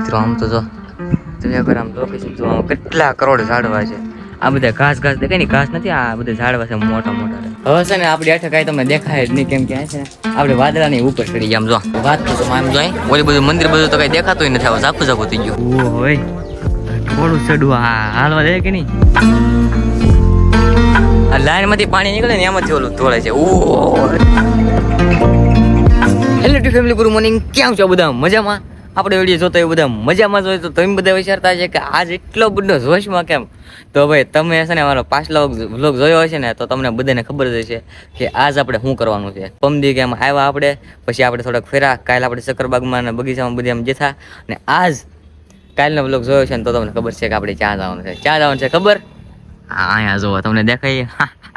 મિત્રો આમ તો જો તમે એકવાર આમ લોકેશન જો કેટલા કરોડ ઝાડવા છે. આ બધા ઘાસ ઘાસ દેખાય ને ઘાસ નથી આ બધા ઝાડવા છે મોટા મોટા હવે છે ને આપણી આઠે કાંઈ તમને દેખાય જ નહીં કેમ કે આ છે આપણે વાદળાની ઉપર ચડી ગયા આમ જો. વાત તો આમ જો ઓલી બધું મંદિર બધું તો કઈ દેખાતું નથી હવે ઝાકું ઝાકું થઈ ગયું. ઓ હવે થોડું ચડવું હાલવા દે કે નહીં આ લાઈનમાંથી પાણી નીકળે ને એમાંથી ઓલું તોડે છે. ઓ હેલો ટુ ફેમિલી ગુરુ મોર્નિંગ કેમ છો બધા? મજામાં? આપણે વીડિયો જોતો એ બધા મજામાં જોઈએ તો તમે બધા વિચારતા છે કે આજ એટલો બધો જોશમાં કેમ? તો ભાઈ, તમે છે ને મારો પાછલો વ્લોગ જોયો હશે ને, તો તમને બધાને ખબર જ છે કે આજ આપણે શું કરવાનું છે. પમદી કેમ આવ્યા આપણે, પછી આપણે થોડાક ફેરા, કાલે આપણે સક્કરબાગમાં અને બગીચામાં બધી આમ જથા અને આજ કાલનો વ્લોગ જોયો છે ને, તો તમને ખબર છે કે આપણે ચા જવાનું છે. ચા જવાનું છે ખબર? હા, અહીંયા જોવો, તમને દેખાય.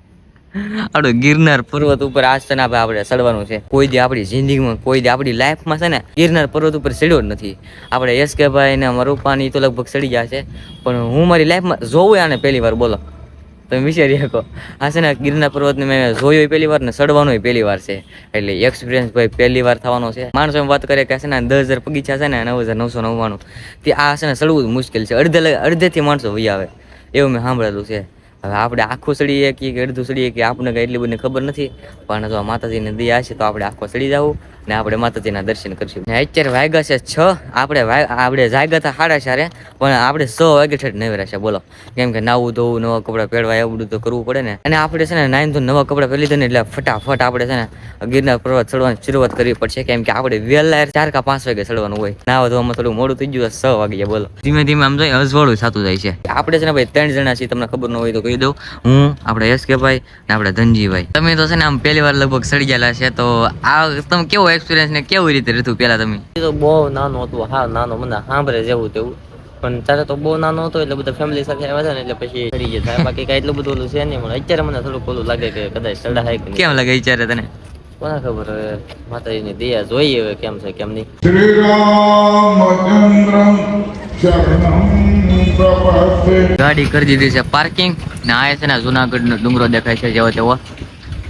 આપણું ગિરનાર પર્વત ઉપર આસન આપણે ચડવાનું છે. કોઈ દી આપણી જિંદગીમાં, કોઈ દી આપણી લાઈફમાં છે ને, ગિરનાર પર્વત ઉપર ચડ્યો જ નથી. આપણે એસ કે ભાઈ ને મરુપાની તો લગભગ ચડી ગયા છે. પણ હું મારી લાઈફમાં જોવું આને પહેલી વાર, બોલો. તમે વિચારી શકો. આ છે ને ગિરનાર પર્વતને મેં જોયો પહેલી વાર ને ચડવાનો પહેલી વાર છે. એટલે એક્સપિરિયન્સ ભાઈ પહેલી વાર થવાનો છે. માણસો એમ વાત કરે કે છે ને દસ હજાર બગીચા છે ને નવ હજાર નવસો નવ્વાણું. તે આ છે ને ચડવું મુશ્કેલ છે. અડધે અડધેથી માણસો વહી આવે. એવું મેં સાંભળેલું છે. હવે આપણે આખું સડીએ કે અડધું સડીએ કે આપણને કંઈ એટલી બધી ખબર નથી. પણ જો માતાજીને દયા છે તો આપણે આખો સડી જવું ને આપણે માતાજીના દર્શન કરશું. ને અત્યારે વાગ્યા છે છ, આપણે આપણે જાગ્યા હતા સાડા ચારે, પણ આપણે છ વાગે ઠેઠ નહીં છે, બોલો. કેમ કે નાવું ધોવું, નવા કપડાં પહેરવા, એવું બધું તો કરવું પડે ને. અને આપણે છે ને નાઈન તો નવા કપડાં પહેરી દઈએ એટલે ફટાફટ આપણે છે ને ગિરનાર પર્વત ચડવાની શરૂઆત કરવી પડશે. કેમ કે આપણે વહેલા ચાર કા પાંચ વાગે ચડવાનું હોય. નાવા ધોવામાં થોડું મોડું થઈ ગયું છ વાગે બોલો. ધીમે ધીમે આમ જોઈએ અજવાળું થતું જાય છે. આપણે છે ને ભાઈ ત્રણ જણા છીએ, તમને ખબર ન હોય તો કહી દઉં. હું આપણે એસકેભાઈ ને આપણે ધનજીભાઈ. તમે તો છે ને આમ પહેલી વાર લગભગ સડી ગયેલા છે તો આ તમે કેવો એક્સપિરિયન્સ ને કેવી રીતે રહેતું પેલા તમે? તો બહુ નાનો હતો હા નાનો મને સાંભળે જેવું તેવું. પણ ત્યારે તો બહુ નાનો હતો એટલે બધા ફેમિલી સાથે આવ્યા હતા ને એટલે પછી સડી ગયા બાકી કાંઈ એટલું બધું ઓલું છે નહીં પણ અત્યારે મને થોડુંક ઓલું લાગે કે કદાચ સડાય કેમ લાગે અત્યારે તને? કોને ખબર હવે? માતાજીની દયા જોઈએ હવે કેમ છે કેમ નહીં. ગાડી કરી દીધી છે પાર્કિંગ ને આ છે ને જુનાગઢ નો ડુંગરો દેખાય છે જેવો તેવો.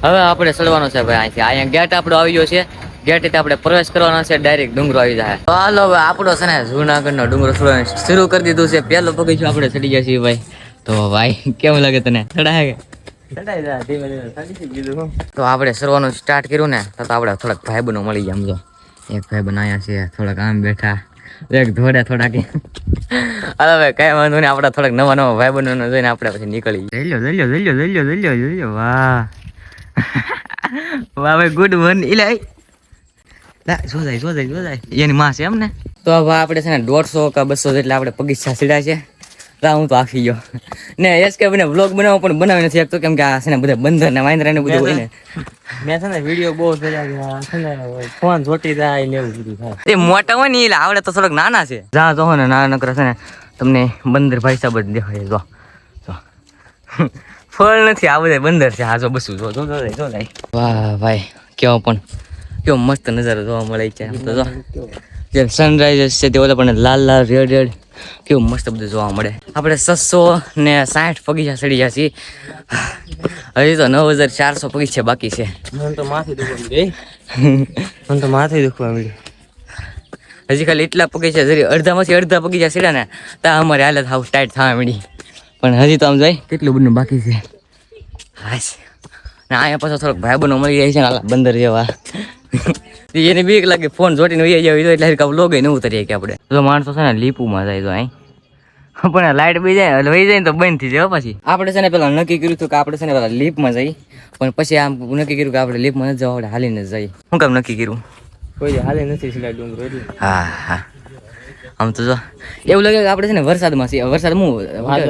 હવે આપણે ચડવાનો છે ભાઈ અહીંથી. અહીંયા ગેટ આપણો આવી ગયો છે. ગેટ આપણે પ્રવેશ કરવાનો છે. ડાયરેક્ટ ડુંગરો આવી જાય. તો હાલો હવે આપણો છે ને જુનાગઢ નો ડુંગરો ચડવાનું શરૂ કરી દીધું છે. પહેલો પગથિયું આપણે ચડી ગયા છીએ ભાઈ. તો ભાઈ કેવું લાગે તને? ચડાય તો. આપણે સરવાનું સ્ટાર્ટ કર્યું ને તો આપણે થોડાક ભાઈબંધો મળી ગયા સમજો એક ભાઈ અહીંયા છે થોડાક આમ બેઠા. એક ધોડે થોડાક. અરે ભાઈ કઈ વાંધો નહીં આપડે થોડાક નવા નવા ભાઈબંધોને જોઈને આપણે પછી નીકળી જઈલો જઈલો જઈલો જઈલો જઈ લો જઈ લો જઈ લો જઈ લો વાહ. વાહ ભાઈ ગુડ મોર્નિંગ ઇલે લા જો જાય જો જાય જો જાય. એની માં છે એમ ને તો હવે આપણે છે ને દોઢસો કે બસો જેટલા આપણે પગીચા સીડા છે. તા હું તો આખી ગયો. ને એસ કે મને વ્લોગ બનાવો પણ બનાવી નથી શકતો. કેમ કે આ છે ને બધા બંદર ને વાંદરા ને બધું હોય ને. મેં છે ને વીડિયો બહુ જોયા છે. ને ફોન જોટી જાય ને એવું બધું થાય. એ મોટા હોય ને એટલે આવડે તો થોડોક નાના છે. જા જો ને નાના નકરા છે ને તમને બંદર ભાઈ સાહેબ જ દેખાય. જો જો. ફળ નથી આ બધા બંદર છે. હા જો બસું જો જો જો જાય, વાહ ભાઈ કેવો પણ કેવો મસ્ત નજારો જોવા મળે છે. તો જો. જેમ સનરાઈઝ છે તે ઓલા પણ લાલ લાલ રેડ રેડ કેવું મસ્ત બધું જોવા મળે. આપણે છસો ને સાઠ બગીચા ચડી ગયા છીએ. હજી તો નવ હજાર ચારસો પગીચા બાકી છે. મને તો માથે દુખવા મળ્યું મને તો માથે દુખવા મળી હજી ખાલી એટલા પગીચા જરી અડધામાંથી અડધા પગીચા ચડ્યા ને ત્યાં અમારી હાલત હાઉસ ટાઈટ થવા મળી પણ હજી તો આમ જાય. કેટલું બધું બાકી છે? હા ને અહીંયા પાછો થોડોક ભાઈ બનો મળી જાય છે ને બંદર જેવા. એને બીક લાગે ફોન જોટીને વહી જાય એટલે હરકા લોગે ન ઉતરીએ કે આપણે. માણસો છે ને લીપુમાં જાય તો અહીં. પણ લાઈટ બી જાય વહી જાય ને તો બંધ થઈ જાય પછી. આપણે છે ને પેલા નક્કી કર્યું હતું કે આપણે છે ને પેલા લીપમાં જઈ પણ પછી આમ નક્કી કર્યું કે આપણે લીપમાં નથી જવા આપણે હાલીને જઈએ. શું કામ નક્કી કર્યું? કોઈ હાલે નથી સિલાઈ ડુંગરો એટલે. હા હા. આમ તો જો એવું લાગે કે આપણે છે ને વરસાદમાં છીએ. વરસાદ હું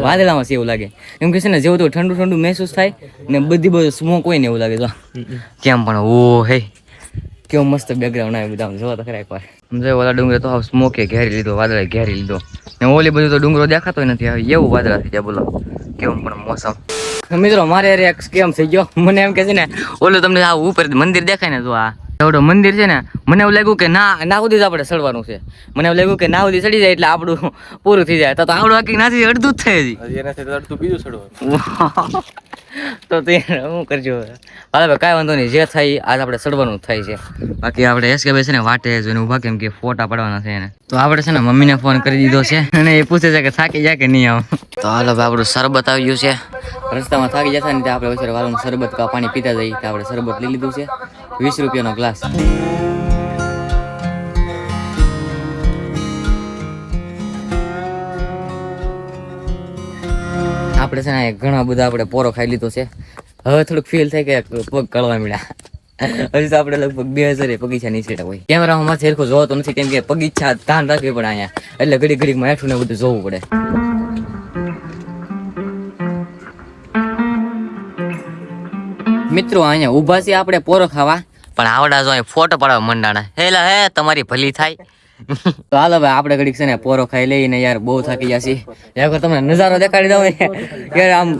વાદળામાં. છીએ એવું લાગે. એમ કે છે ને જેવું તો ઠંડુ ઠંડુ મહેસૂસ થાય ને બધી બધું સ્મોક હોય ને એવું લાગે જો. કેમ પણ ઓ હે કેવો મસ્ત બેકગ્રાઉન્ડ આવે બધા જોવા તો ખરા એકવાર આમ ઓલા ડુંગરે તો હાવ સ્મોકે ઘેરી લીધો વાદળે ઘેરી લીધો. ને ઓલી બધું તો ડુંગરો દેખાતો નથી આવી એવું વાદળા થઈ જાય બોલો. કેવું પણ મોસમ. મિત્રો, મારે એક સ્કેમ થઈ ગયો. મને એમ કે છે ને, ઓલું તમને આ ઉપર મંદિર દેખાય ને તો આ એવડો મંદિર છે ને મને એવું લાગ્યું કે ના ના સુધી જ આપણે સડવાનું છે. મને એવું લાગ્યું કે ના સુધી સડી જાય એટલે આપણું પૂરું થઈ જાય. તો આવડું આખી નાથી અડધું જ થાય હજી. એનાથી અડધું બીજું સડવાનું તો તે શું કરજો હાલ હવે કાંઈ વાંધો નહીં જે થાય આજ આપણે સડવાનું જ થાય છે. બાકી આપણે એસ કે છે ને વાટે જોઈને ઊભા કેમ કે ફોટા પાડવાના છે એને. તો આપણે છે ને મમ્મીને ફોન કરી દીધો છે. અને એ પૂછે છે કે થાકી જાય કે નહીં આવું તો હાલ હવે આપણું શરબત આવી ગયું છે. રસ્તામાં થાકી જતા ને આપણે વચ્ચે વાળું શરબત કા પાણી પીતા જઈએ આપણે શરબત લઈ લીધું છે. વીસ રૂપિયાનો ગ્લાસ આપણે છે ને ઘણા બધા આપણે પોરો ખાઈ લીધો છે. હવે થોડુંક ફીલ થાય કે પગ કળવા મળ્યા. હજી તો આપણે લગભગ બે હજાર પગીચા નીચેટા હોય. કેમેરામાં માથે સરખું જોતો નથી કેમ કે પગીચા ધ્યાન રાખવી પડે અહીંયા. એટલે ઘડી ઘડીમાં હેઠું ને બધું જોવું પડે. મિત્રો અહીંયા ઊભા છે આપણે પોરો ખાવા. પણ આવડા જો ફોટો પડાવ મંડાણા. હેલા હે તમારી ભલી થાય. તો હાલો ભાઈ આપણે ઘડીક છે ને પોરો ખાઈ લઈને યાર બહુ થાકી જશે એક વાર તમને નજારો દેખાડી દઉં યાર આમ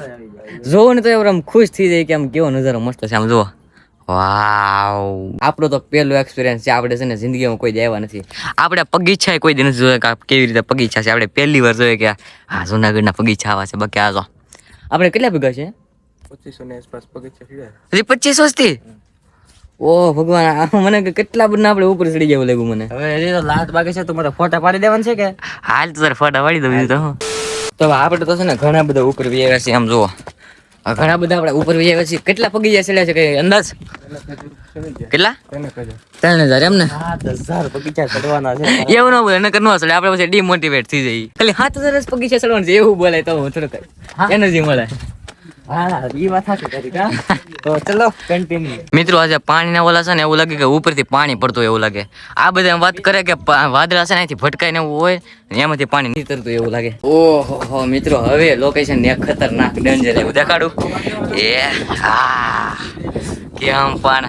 જોવો ને તો એમ ખુશ થઈ જાય કે આમ કેવો નજારો મસ્ત છે. આમ જુઓ. વાવ. આપણો તો પહેલો એક્સપિરિયન્સ છે. આપણે છે ને જિંદગીમાં કોઈ દેવા નથી. આપણે બગીચા કોઈ દિન જોયા કે કેવી રીતે બગીચા છે. આપણે પહેલી વાર જોઈએ કે હા જુનાગઢના બગીચા આવા છે. બાકી આ જો. આપણે કેટલા ભેગા છે પચીસો ની આસપાસ પગથિયા પચીસો થી? ઓ ભગવાન મને કેટલા બધા આપણે ઉપર ચડી જવું લાગ્યું મને. હવે તો લાત બાકી છે તો મારે ફોટા પાડી દેવાના છે કે? હાલ તો તારે ફોટા પાડી દઉં તો તો આપણે તો છે ને ઘણા બધા ઉપર વિયા છે આમ જુઓ. ઘણા બધા આપણે ઉપર વિયા છે કેટલા પગી જાય ચડ્યા છે કઈ અંદાજ? કેટલા? ત્રણ હજાર એમ ને? સાત હજાર બગીચા ચડવાના છે. એવું ના બોલે નકર ન ચડે. આપણે પછી ડીમોટિવેટ થઈ જઈએ. ખાલી સાત હજાર જ પગી ચડવાનું છે એવું બોલાય તો થોડુંક એનર્જી મળે. મિત્રો આજે પાણીના ઓલા છે ને એવું લાગે કે ઉપરથી પાણી પડતું એવું લાગે. આ બધા વાત કરે કે વાદળા છે ને અહીંથી ભટકાઈને એવું હોય એમાંથી પાણી નીતરતું એવું લાગે. ઓહો મિત્રો હવે લોકેશન ને ખતરનાક ડેન્જર એવું દેખાડું? એ હા કેમ પણ.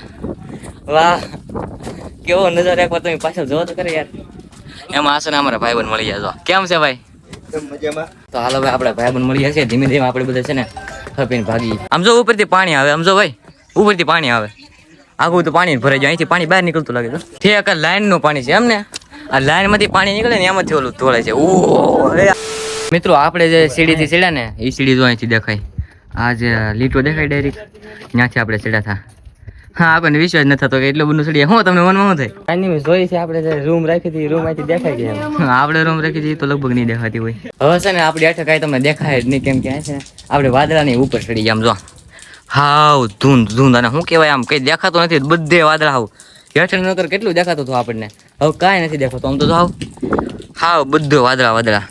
વાહ કેવો નજારો એકવાર તમે પાછળ જોવો તો કરે યાર. એમાં આસને અમારા ભાઈબંધ મળી જાય જો કેમ છે ભાઈ? તો હાલો ભાઈ આપણે ભાઈબંધ મળી જશે ધીમે ધીમે આપણે બધા છે ને હપીને ભાગી. આમ જો ઉપરથી પાણી આવે, આમ જો ભાઈ, ઉપરથી પાણી આવે. આગળ તો પાણી ભરાઈ જાય, અહીંથી પાણી બહાર નીકળતું લાગે તો ઠેક આ લાઈનનું પાણી છે, એમ ને? આ લાઈનમાંથી પાણી નીકળે ને એમાંથી ઓલું તોળે છે. ઓ મિત્રો, આપણે જે સીડીથી ચડ્યા ને એ સીડી જો અહીંથી દેખાય. આ જે લીટો દેખાય ડાયરેક્ટ, ત્યાંથી આપણે ચડ્યા હતા હા આપણને વિશ્વાસ નથી થતો કે એટલું બધું સડી હું તમને મનમાં શું થાય? કાંઈ નહીં જોઈ છે આપણે રૂમ રાખી હતી રૂમ આથી દેખાય છે આપણે રૂમ રાખી હતી તો લગભગ નહીં દેખાતી હોય. હવે છે ને આપણી આઠે કાંઈ તમને દેખાય જ નહીં કેમ કે છે આપણે વાદળાની ઉપર સડી ગયા આમ જો. હાવ ધૂંધ ધૂંધ અને શું કહેવાય આમ કંઈ દેખાતું નથી બધે વાદળા હાવ. હેઠળ નકર કેટલું દેખાતું હતું આપણને? હવે કાંઈ નથી દેખાતું આમ તો હાવ. હાવ બધું વાદળા વાદળા.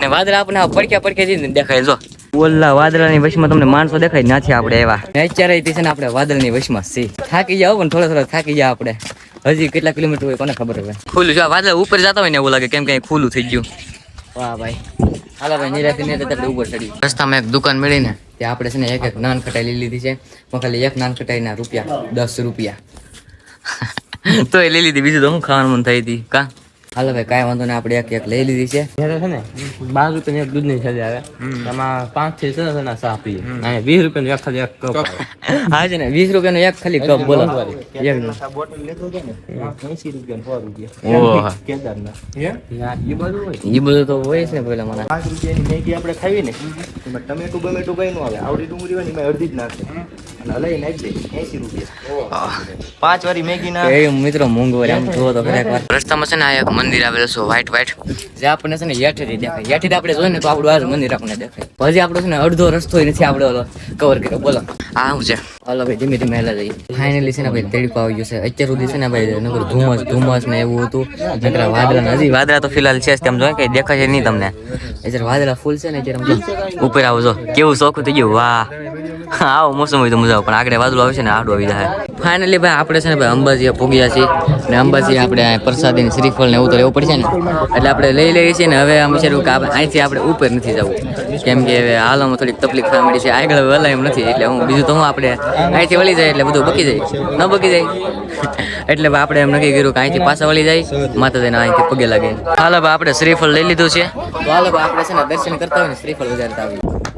ને વાદળા આપણને પડખ્યા પડખ્યા જઈને દેખાય જો. ઓલા વાદળાની વશમાં તમને માણસો દેખાય નથી આપણે એવા. અત્યારે છે ને આપણે વાદળની વશમાં સી થાકી જાવ પણ થોડા થોડા થાકી જાવ આપણે. હજી કેટલા કિલોમીટર હોય કોને ખબર હોય ખુલ્લું જો વાદળ ઉપર જતા હોય ને એવું લાગે કેમ કે ખુલ્લું થઈ ગયું. વાહ ભાઈ. હાલો ભાઈ, નિરાતી નિરાતી ઉપર ચડી રસ્તામાં એક દુકાન મળી ને ત્યાં આપણે છે ને એક એક નાન લઈ લીધી છે. પણ ખાલી એક નાન ખટાઈના રૂપિયા, દસ રૂપિયા. તો એ લઈ લીધી, બીજું તો હું ખાવાનું મન થઈ હતી કા? હાલો ભાઈ કાંઈ વાંધો નહીં આપણે એક એક લઈ લીધી છે. જ્યારે છે ને બાર રૂપિયાની એક દૂધની થેલી આવે એમાં પાંચથી છ ચા પીએ અને વીસ રૂપિયાનું એક ખાલી એક કપ હા છે ને વીસ રૂપિયાનો એક ખાલી કપ બોલો. એક ઓહ. યા, ઈ બધું એ બધું તો હોય છે ને પેલા મને પાંચ રૂપિયાની મેગી આપણે ખાવી ને એમાં ટમેટું બમેટું કઈ ન આવે. આવડી ડુંગળી હોય ને એમાં અડધી જ નાખે. પાંચ વારી મેગી ના એ મિત્રો મોંઘો આમ જોવો તો ખરેખર. રસ્તામાં છે ને આ એક મંદિર આવેલું છે વ્હાઈટ વ્હાઈટ જે આપણને છે ને હેઠેથી દેખાય. હેઠેથી આપણે જોઈએ ને તો આપણું આ મંદિર આપણને દેખાય. પછી આપણો છે ને અડધો રસ્તો નથી આપણે કવર કર્યો. બોલો. આ શું છે? હાલો ભાઈ, ધીમે ધીમે હેલા જઈએ ફાઇનલી છે ને ભાઈ તેડી પાવી ગયું છે. અત્યાર સુધી છે ને ભાઈ, નકર ધુમ્મસ ધુમ્મસ ને એવું હતું. નકર વાદળા નથી વાદળા તો ફિલહાલ છે તેમ જો કઈ દેખાય છે નહીં તમને. અત્યારે વાદળા ફૂલ છે ને અત્યારે ઉપર આવો જો, કેવું શોખ થઈ ગયું, વાહ. આવો મોસમ હોય તો મજા આવે, પણ આગળ વાદળું આવે છે ને, આડું આવી જાય. ફાઇનલી ભાઈ, આપણે છે ને ભાઈ, અંબાજી પૂગ્યા છીએ. ને અંબાજી આપણે પ્રસાદી શ્રીફળ ને એવું તો લેવું પડશે ને. એટલે આપણે લઈ લઈએ છીએ ને, હવે આમ વિચાર્યું કે અહીંથી આપણે ઉપર નથી જવું. કેમ કે હવે હાલમાં થોડીક તકલીફ થવા મળી છે, આગળ વહેલા એમ નથી, એટલે હું બીજું તો હું આપણે અહીંથી વળી જાય એટલે બધું બકી જાય. ન બકી જાય. એટલે આપણે એમ નક્કી કર્યું કે અહીંથી પાછા વળી જાય. માતાજીને અહીંથી પગે લાગે. હાલ આપણે શ્રીફળ લઈ લીધું છે. તો હાલો આપણે છે ને દર્શન કરતા હોય ને શ્રીફળ વધારતા આવીએ.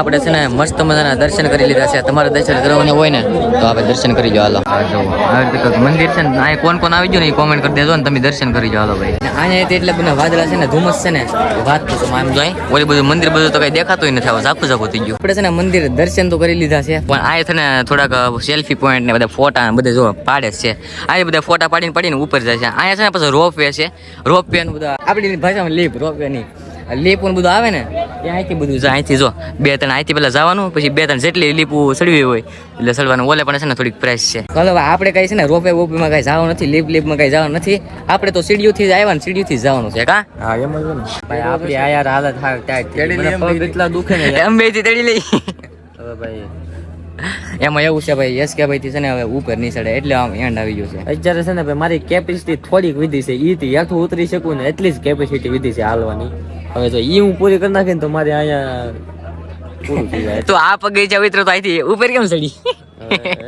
આપણે છે ને મસ્ત મજાના દર્શન કરી લીધા છે. તમારે દર્શન કરવાને હોય ને તો આપણે દર્શન કરી જો હાલો. આવી રીતે મંદિર છે ને અહીંયા કોણ કોણ આવી ગયું ને એ કોમેન્ટ કરી દેજો ને તમે દર્શન કરી જો હાલો ભાઈ. અહીંયા એટલે બધા વાદળા છે ને ધુમ્મસ છે ને વાત પૂછો આમ જોઈ ઓલી બધું મંદિર બધું તો કઈ દેખાતું નથી આવું ઝાકું ઝાકું થઈ ગયું. આપણે છે ને મંદિર દર્શન તો કરી લીધા છે. પણ આ છે ને થોડાક સેલ્ફી પોઈન્ટ ને બધા ફોટા બધા જો પાડે છે. આ બધા ફોટા પાડીને પાડીને ઉપર જાય છે. અહીંયા છે ને પછી રોપ વે છે. રોપ વે બધા આપણી ભાષામાં લીપ રોપ વે નહીં. લીપું બધું આવે ને એ અહીંથી બધું જાય. અહીંથી જો બે ત્રણ અહીંથી પેલા જવાનું પછી બે ત્રણ જેટલી લીપું ચડવી હોય એટલે ચડવાનું ઓલે પણ છે ને થોડીક પ્રાઇસ છે. હવે આપણે કઈ છે ને રોપે વોપેમાં કઈ જવાનું નથી લીપ લીપમાં કઈ જવાનું નથી. આપણે તો સીડીઓથી જ આવ્યા ને સીડીઓથી જ જવાનું છે કા? હા એમ જ ને. ભાઈ આપણી આ યાર હાલત હા ટાઈટ એટલા દુખે ને. એમ બે તેડી લઈ હવે ભાઈ. એમાં એવું છે ભાઈ યસ કે ભાઈ થી છે ને હવે ઉપર નહીં ચડે એટલે આમ એન્ડ આવી ગયું છે. અત્યારે છે ને ભાઈ મારી કેપેસિટી થોડીક વધી છે. ઈ થી હેઠું ઉતરી શકું ને એટલી જ કેપેસિટી વધી છે હાલવાની. હવે તો ઈ હું પૂરી કરી નાખીને તો મારે અહીંયા પૂરું થઈ જાય. તો આ પગે જ ઉતરો તો અહીંથી ઉપર કેમ ચડી?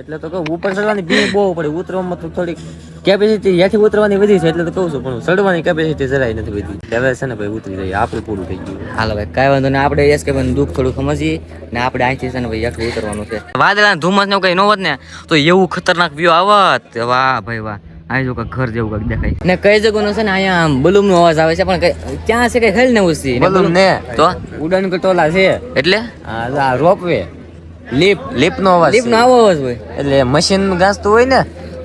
એટલે તો કહું ઉપર ચડવાની બી બહુ પડે. ઉતરવામાં તો થોડીક કેપેસિટી યાથી ઉતરવાની વધી છે એટલે તો કહું છું પણ ચડવાની કેપેસિટી જરાય નથી વધી. હવે છે ને ભાઈ ઉતરી જાય આપણે પૂરું થઈ ગયું. હાલો ભાઈ કાંઈ વાંધો નહીં. આપણે એસ કે ભાઈ દુઃખ થોડું સમજીએ ને આપણે અહીંથી છે ને ભાઈ હેઠું ઉતરવાનું છે. વાદળા ધુમ્મસ ને કઈ ન હોત ને તો એવું ખતરનાક વ્યૂ આવત. વાહ ભાઈ વાહ. આ જો કાંઈક ઘર જેવું કાંઈક દેખાય. ને કઈ જગ્યાનું છે ને અહીંયા આમ બલૂમ નો અવાજ આવે છે પણ ક્યાં છે કઈ હેલ ને ઉસી? બલૂમ ને તો? ઉડાન કટોલા છે. એટલે? આ રોપવે લીપ લીપ નો અવાજ લીપ નો અવાજ હોય. એટલે મશીન ગાંસતું હોય ને?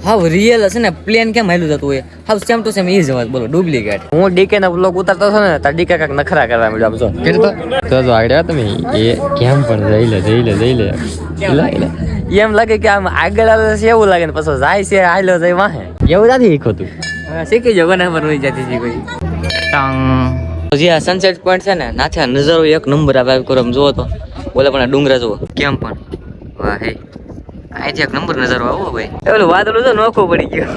હાવ રિયલ હશે ને પ્લેન કેમ હેલું જતું હોય? હાવ સેમ ટુ સેમ એ જ અવાજ બોલો ડુપ્લિકેટ હું ડીકે ના બ્લોગ ઉતારતો હતો ને તાર ડીકે કાક નખરા કરવા મળ્યો આપજો જો. તો? જો આઈડિયા તમે એ કેમ પણ જઈ લે જઈ લે જઈ લે. એમ લાગે કે આમ આગળ આવે છે એવું લાગે ને પછી જાય છે આયલો જાય વાહે. એવું નથી શીખોતું શીખી જાવ ને મને જતી છે કોઈ ટાંગ. આ સનસેટ પોઈન્ટ છે ને નાથે નજરો એક નંબર આવે કરો જુઓ તો. બોલે પણ ડુંગરા જુઓ. કેમ પણ? વાહ. હે અહીંથી એક નંબર નજારો આવો ભાઈ. પેલું વાદળું તો નોખો પડી ગયો.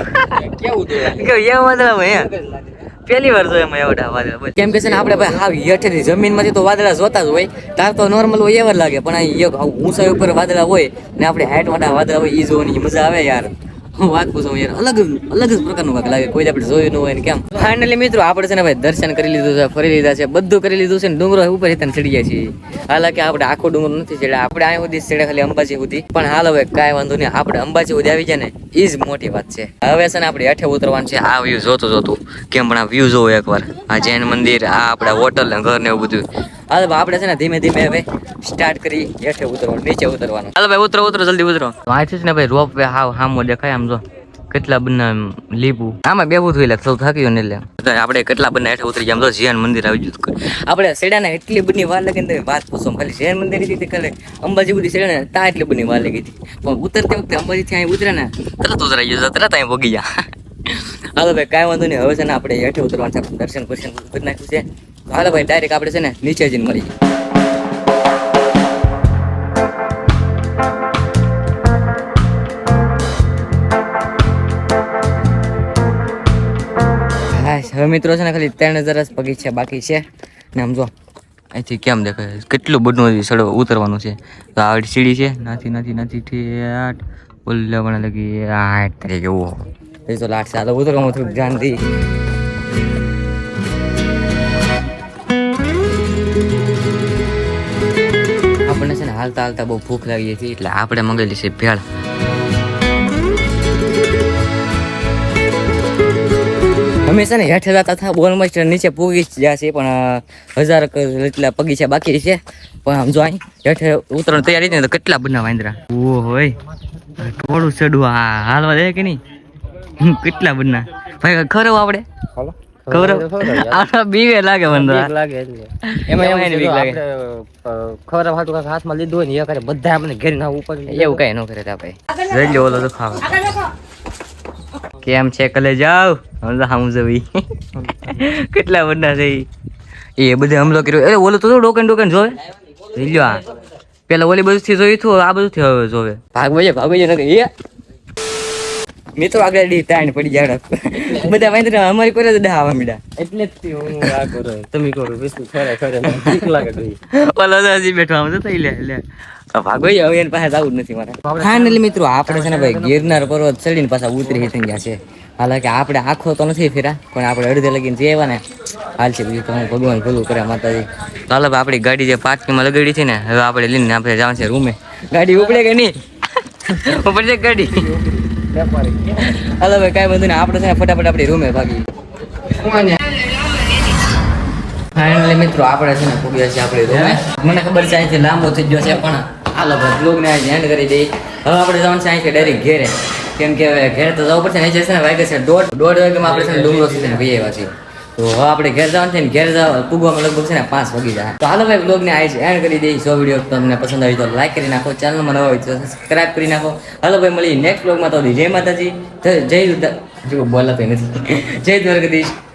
કેવું કેવું એમ વાદળા ભાઈ પહેલી વાર જોયા મેં એવડા વાદળા કેમ કે છે ને આપણે ભાઈ હાવ હેઠેથી જમીનમાંથી તો વાદળા જોતા જ હોય. તાર તો નોર્મલ હોય એવા લાગે, પણ આ ઊંચાઈ ઉપર વાદળા હોય ને આપણે હાઈટ વાળા વાદળા હોય એ જોવાની મજા આવે યાર. વાત પૂછો યાર, અલગ અલગ જ પ્રકારનું કાંઈક લાગે, કોઈ આપણે જોયું ન હોય ને કેમ. ફાઇનલી મિત્રો, આપણે છે ને ભાઈ દર્શન કરી લીધું છે, ફરી લીધા છે, બધું કરી લીધું છે ને ડુંગરો ઉપર હિતન ચડી ગયા છીએ. હાલાકી આપણે આખો ડુંગર નથી ચડ્યા, આપણે અહીં સુધી ચડ્યા ખાલી અંબાજી સુધી. પણ હાલ હવે કાંઈ વાંધો નહીં, આપણે અંબાજી સુધી આવી જાય ને, એ જ મોટી વાત છે. હવે છે ને આપણે હેઠે ઉતરવાનું છે, આ વ્યૂ જોતું જોતું. કેમ પણ આ વ્યૂ જોવો એકવાર. આ જૈન મંદિર, આ આપણા હોટલ ને ઘર ને એવું બધું. હાલ આપણે છે ને ધીમે ધીમે હવે સ્ટાર્ટ કરી હેઠે ઉતરવાનું નીચે ઉતરવાનું. હાલ ભાઈ ઉતરો ઉતરો જલ્દી ઉતરો. અહીંથી છે ને ભાઈ રોપ વે હાવ હામો દેખાય આમ જો. કેટલા બધા લીપું આમાં બેવું થયું એટલે થોડું થાકી ને એટલે. આપણે કેટલા બંને હેઠે ઉતરી ગયા આમ તો જૈન મંદિર આવી ગયું. આપણે સેડાને એટલી બની વાર લાગી ને વાત પૂછો ખાલી જૈન મંદિર હતી ખાલી અંબાજી બધી સેડાને ત્યાં એટલી બની વાર લાગી હતી. પણ ઉતરતી વખતે અંબાજી અહીં ઉતરે ને તરત ઉતરાઈ ગયું તરત અહીં ભોગી ગયા. હાલો ભાઈ, કાંઈ વાંધો નહીં. હવે છે ને આપણે હેઠે ઉતરવાનું છે. દર્શન દર્શન કરી નાખ્યું છે. હાલો ભાઈ, ડાયરેક્ટ આપણે છે ને નીચે જઈને મળીએ હવે મિત્રો છે ને ખાલી ત્રણ હજાર જ છે, બાકી છે. ને આમ જો, અહીંથી કેમ દેખાય? કેટલું બધું સડો ઉતરવાનું છે. તો આ સીડી છે. નાથી નાથી નાથી આઠ ઓલા પણ લગી આઠ તરીકે એ તો લાગશે હાલો ઉતરવામાં થોડુંક ધ્યાન દી આપણને છે ને હાલતા હાલતા બહુ ભૂખ લાગી હતી એટલે આપણે મંગેલી છે ભેળ છે ને હેઠે જતા હતા ઓલમોસ્ટ નીચે પૂગી જ ગયા છે પણ હજાર એટલા પગી છે બાકી છે પણ આમ જો અહીં હેઠે ઉતરણ તૈયારી ને તો કેટલા બધા વાંદરા ઓ હોય થોડું ચડવા હાલવા દે કે નહીં કેટલા બધા ભાઈ ખરો આપણે ખબર આ બીવે લાગે મને લાગે એમાં એમાં બીક લાગે. ખવડાવવા હાટુ કાંઈક હાથમાં લીધું હોય ને એ કરે બધા આપણે ઘેર ના ઉપર એવું કઈ ન કરે તા ભાઈ. જઈ લ્યો ઓલો તો ખાવા કેમ છે કલે જાવ હમણાં હામું જવી. કેટલા બધા છે એ બધે હમલો કર્યો. અરે ઓલો તો ડોકન ડોકન જોવે. જઈ લ્યો આ. પેલા ઓલી બધું થી જોયું હતું આ બધું થી હવે જોવે. ભાગ ભાઈ ભાગ ભાઈ એ મિત્રો આગળ તાણ પડી જાય બધા વાંદરા અમારી કોઈ જ ડાવા મીડા. એટલે જ તે હું આ કરું તમે કરો વિસ્તુ ખરે ખરે બીક લાગે ભાઈ. ઓલો દાજી બેઠો આમ તો થઈ લે લે. ભાગોઈ હવે એની પાસે જવું જ નથી મારે. ફાઇનલી મિત્રો આપણે છે ને ભાઈ ગિરનાર પર્વત ચડીને પાછા ઉતરી હિતન ગયા છે. હાલાકી આપણે આખો તો નથી ફેરા પણ આપણે અડધે લગીને જેવા ને હાલ છે બીજું તમે ભગવાન ભૂલું કરે માતાજી. ચાલો આપણી ગાડી જે પાર્કિંગમાં લગાડી છે ને હવે આપણે લઈને આપણે જવાનું છે રૂમે. ગાડી ઉપડે કે નહીં? ઉપડશે ગાડી. હાલો ભાઈ કાંઈ બધું ને આપણે છે ફટાફટ આપણી રૂમે ભાગી. ફાઇનલી મિત્રો આપણે છે ને પૂગ્યા છે આપણી રૂમે. મને ખબર છે અહીંથી લાંબો થઈ ગયો છે પણ હાલો ભાઈ બ્લોગને આજે એન્ડ કરી દઈ હવે આપણે જવાનું છે અહીંથી ડાયરેક્ટ ઘેરે. કેમ કે હવે ઘેર તો જવું પડશે ને છે ને વાગે છે દોઢ દોઢ વાગ્યામાં આપણે છે ને ડુંગરો સુધી ભાઈ આવ્યા છીએ. તો હવે આપણે ઘેર જવાનું છે ને ઘેર જવા, પૂગવામાં લગભગ છે ને પાંચ વાગી જાય. તો હાલો ભાઈ બ્લોગને છે એન્ડ કરી દઈ સો વીડિયો તમને પસંદ આવી તો લાઈક કરી નાખો ચેનલમાં નવા હોય તો સબસ્ક્રાઈબ કરી નાખો. હાલો ભાઈ, મળીએ નેક્સ્ટ બ્લોગમાં તો જય માતાજી, જય જય ભાઈ નથી. જય દ્વારકાધીશ.